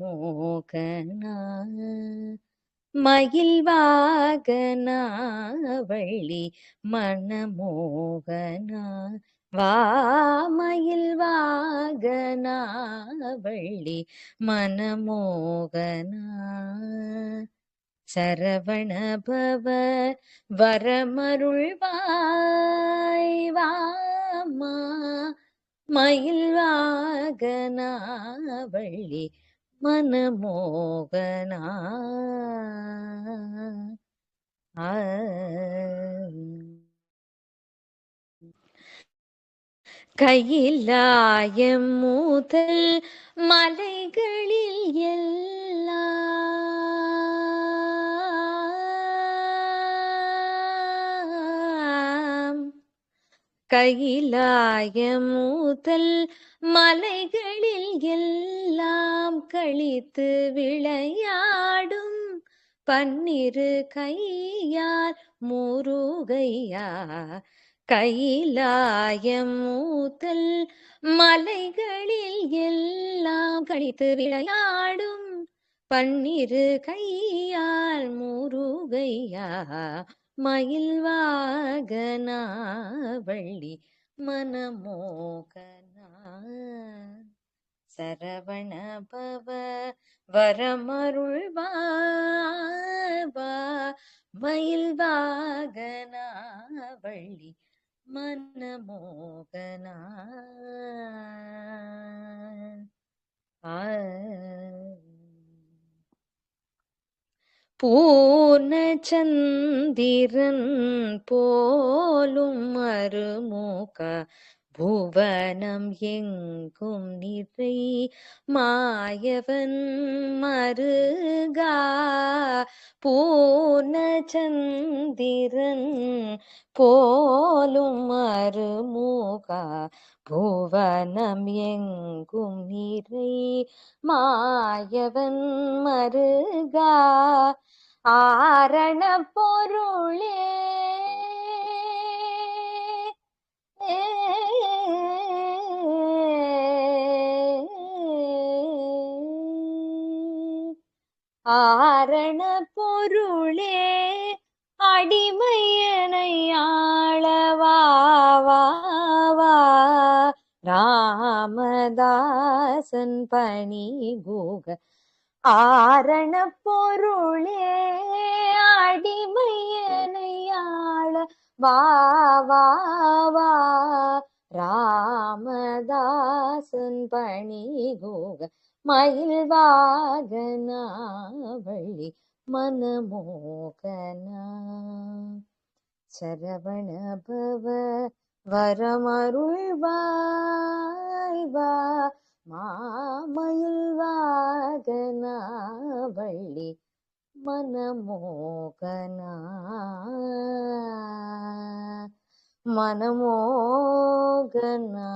மோகனா மயில் வாகனா மனமோகனா வாமயில் வாகனா மனமோகனா. சரவணபவ வரமருள்வாய் வாமா மயில் வாகனா வள்ளி மனமோகனா ஆ. கையிலாயம் முதல் மலைகளில் எல்லாம் கையிலாயம் முதல் மலைகளில் எல்லாம் கழித்து விளையாடும் பன்னிரு கையார் முருகையா? கையிலாயம் மூத்தல் மலைகளில் எல்லாம் கழித்து விளையாடும் பன்னிரு கையால் முருகையா? மயில் வாகனா வள்ளி மனமோகனா சரவண பவ வரமருள்வாவா மயில் வாகனா வள்ளி மனமோகனா பூர்ணச்சந்திரன் போலும் மறுமூக புவனம் எங்கும் நிறை மாயவன் மருகா. பூர்ணச்சந்திரன் போலும் மறுமூகா புவனம் எங்கும் நிறை மாயவன் மருகா. ஆரண பொருளே. ஆரண பொருளே அடிமையனை ஆளவாவா ராமதாசன் பணி பூக ஆரண பொருளே அடிமையனையாள வா வா ராமதாசன் பணி கூக மயில் வாகனா மனமோகனா. சரவண பவ வரமருள்வாய் வா மாமயில் வாகனாவள்ளி மனமோகனா. மனமோகனா.